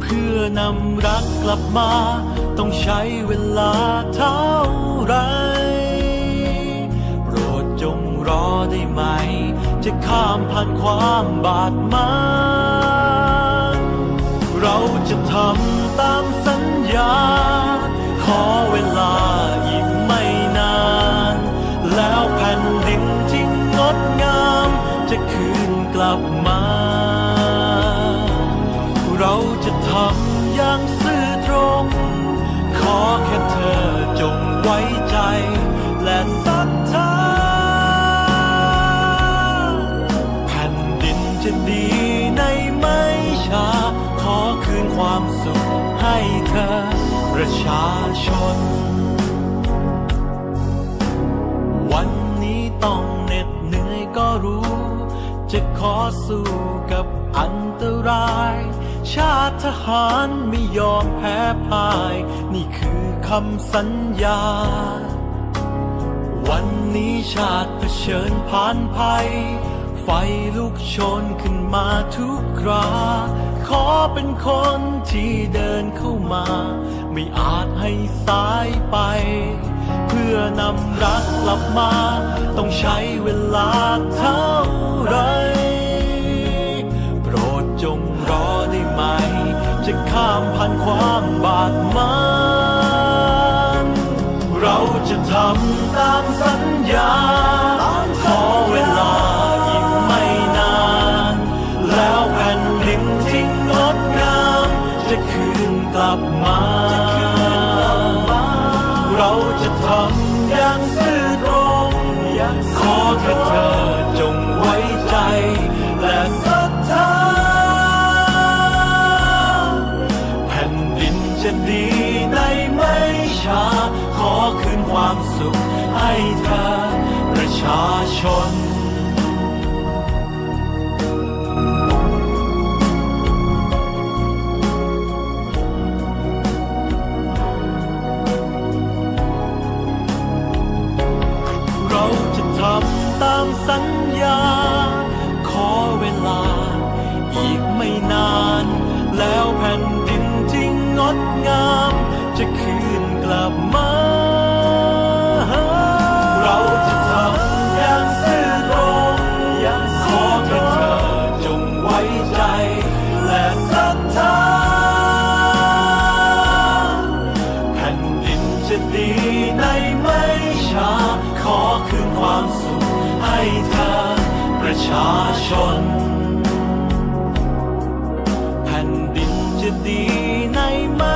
เพื่อนำรักกลับมา ต้องใช้เวลาเท่าไร โปรดจงรอได้ไหม จะข้ามผ่านความบาดหมางเราจะทำตามสัญญา ขอเวลาอีกไม่นาน แล้วแผ่นดินที่งดงาม จะคืนกลับมา ทำอย่างซื่อตรง ขอแค่เธอจงไว้ใจ และศรัทธาแผ่นดินจะดีในไม่ช้า ขอคืนความสุขให้เธอ ประชาชน วันนี้ต้องเหน็ดเหนื่อยก็รู้ จะขอสู้กับอันตราย ชาติทหารไม่ยอมแพ้พ่าย นี่คือคำสัญญา วันนี้ชาติเผชิญผ่านภัย ไฟลุกโชนขึ้นมาทุกครา ขอเป็นคนที่เดินเข้ามา ไม่อาจให้สายไป เพื่อนำรักกลับมา ต้องใช้เวลาเท่าไหรโปร เราจะทำตามสัญญา ขอเวลาอีกไม่นาน แล้วแผ่นดินที่งดงามจะคืนกลับมา เราจะทำอย่างซื่อตรง ขอแค่เธอจงไว้ใจ และศรัทธาแผ่นดินจะดีในไม่ช้า คืนความสุขให้เธอประชาชน เราจะทำตามสัญญา ขอเวลา อีกไม่นาน แล้วแผ่นดินที่งดงาม ดีในไม่ช้า ขอคืนความสุขให้เธอประชาชน แผ่นดินจะดีในไม่